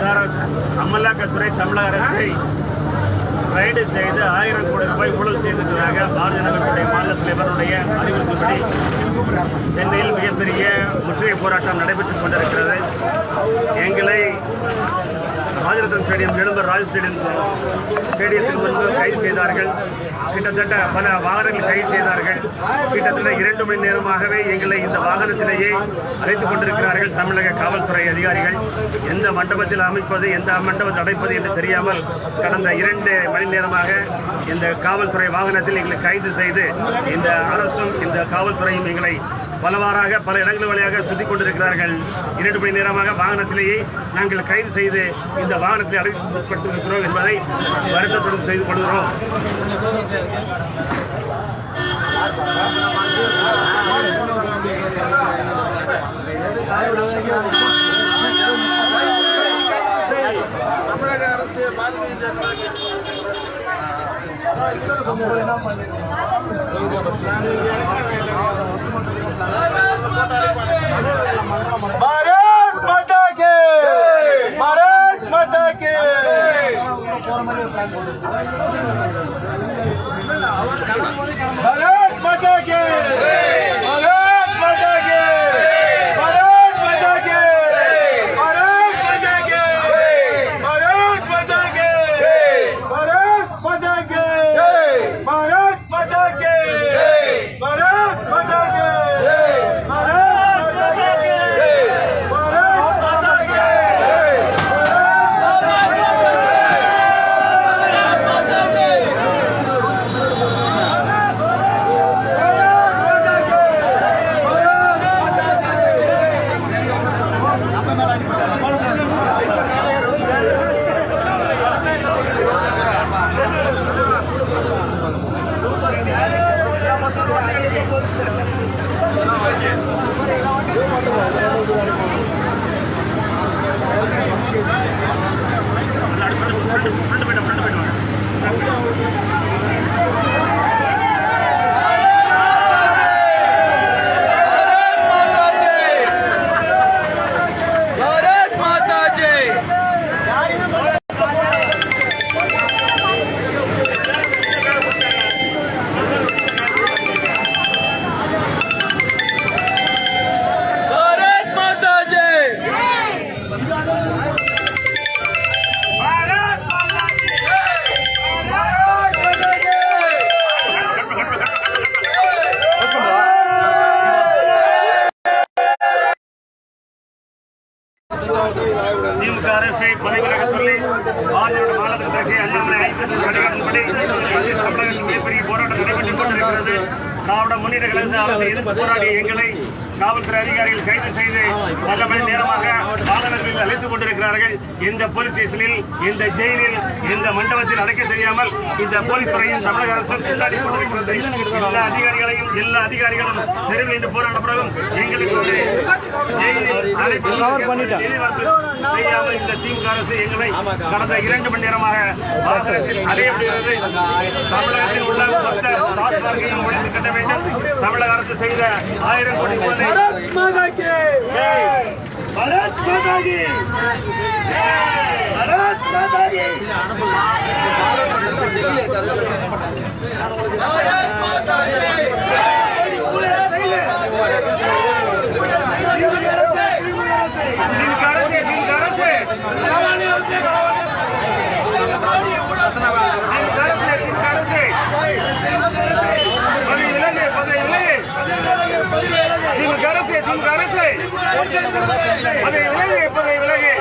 Sir, அமலாக்கத்துறை தமிழக அரசை ரைடு செய்து ஆயிரம் கோடி ரூபாய் ஊழல் செய்திருக்கிறாங்க பாரதிய ஜனதா கட்சியுடைய மாநில தலைவருடைய அறிவுறுத்தப்படி சென்னையில் மிகப்பெரிய முற்றுகை போராட்டம் நடைபெற்றுக் கொண்டிருக்கிறது. எங்களை ராஜரத்னம் ஸ்டேடியம் எழும்பூர் ராஜ் ஸ்டேடியம் ஸ்டேடியத்தில் முன்பு கைது செய்தார்கள். கிட்டத்தட்ட பல வாகனங்கள் கைது செய்தார்கள். கிட்டத்தட்ட இரண்டு மணி நேரமாகவே எங்களை இந்த வாகனத்திலேயே அழைத்துக் கொண்டிருக்கிறார்கள் தமிழக காவல்துறை அதிகாரிகள். எந்த மண்டபத்தில் அமைப்பது எந்த மண்டபத்தில் அடைப்பது என்று தெரியாமல் கடந்த இரண்டு மணி நேரமாக இந்த காவல்துறை வாகனத்தில் எங்களை கைது செய்து இந்த அரசும் இந்த காவல்துறையும் எங்களை பலவாறாக பல இடங்கள் வழியாக சுற்றி கொண்டிருக்கிறார்கள். இரண்டு மணி நேரமாக வாகனத்திலேயே நாங்கள் கைது செய்து இந்த வாகனத்தை அடைக்கப்பட்டிருக்கிறோம் என்பதை வருத்தத்துடன் செய்து கொள்கிறோம். தமிழக அரசு திமுக அரசை பதவிவிலக சொல்லி பாரதியோட மாநிலத்திற்கு அண்ணாமலை ஐபிஎஸ் வழிகாட்டின்படி தமிழகத்தில் மிகப்பெரிய போராட்டம் நடைபெற்றுக் கொண்டிருக்கிறது. திராவிட முன்னேற்ற கழக அரசை எதிர்ப்பு போராடிய எங்களை காவல்துறை அதிகாரிகள் கைது செய்து பல மணி நேரமாக வாகனங்களில் அழைத்துக் கொண்டிருக்கிறார்கள். இந்த போலீஸ் ஸ்டேஷனில் இந்த ஜெயிலில் இந்த மண்டபத்தில் அடைக்க தெரியாமல் இந்த போலீஸ் துறையும் தமிழக அரசும் கொண்டாடி கொண்டிருக்கிறது. எல்லா அதிகாரிகளையும் எல்லா அதிகாரிகளும் தெருவில் இன்று போராட்ட பிறகும் எங்களுக்கு ஒரு ஜெயிலில் தெளிவாக்கு செய்யாமல் இந்த திமுக அரசு எங்களை கடந்த இரண்டு மணி நேரமாக வாகனத்தில் அடையப்படுகிறது தமிழகத்தில் உள்ள மொத்த டாஸ்மார்க்கையும் ஒழித்து கட்ட வேண்டும். தமிழக அரசு செய்த ஆயிரம் கோடி பரத் மாதாகி பரத் மாதாகி பரத் மாதாகி Sin cara அரசு. அதை விலகி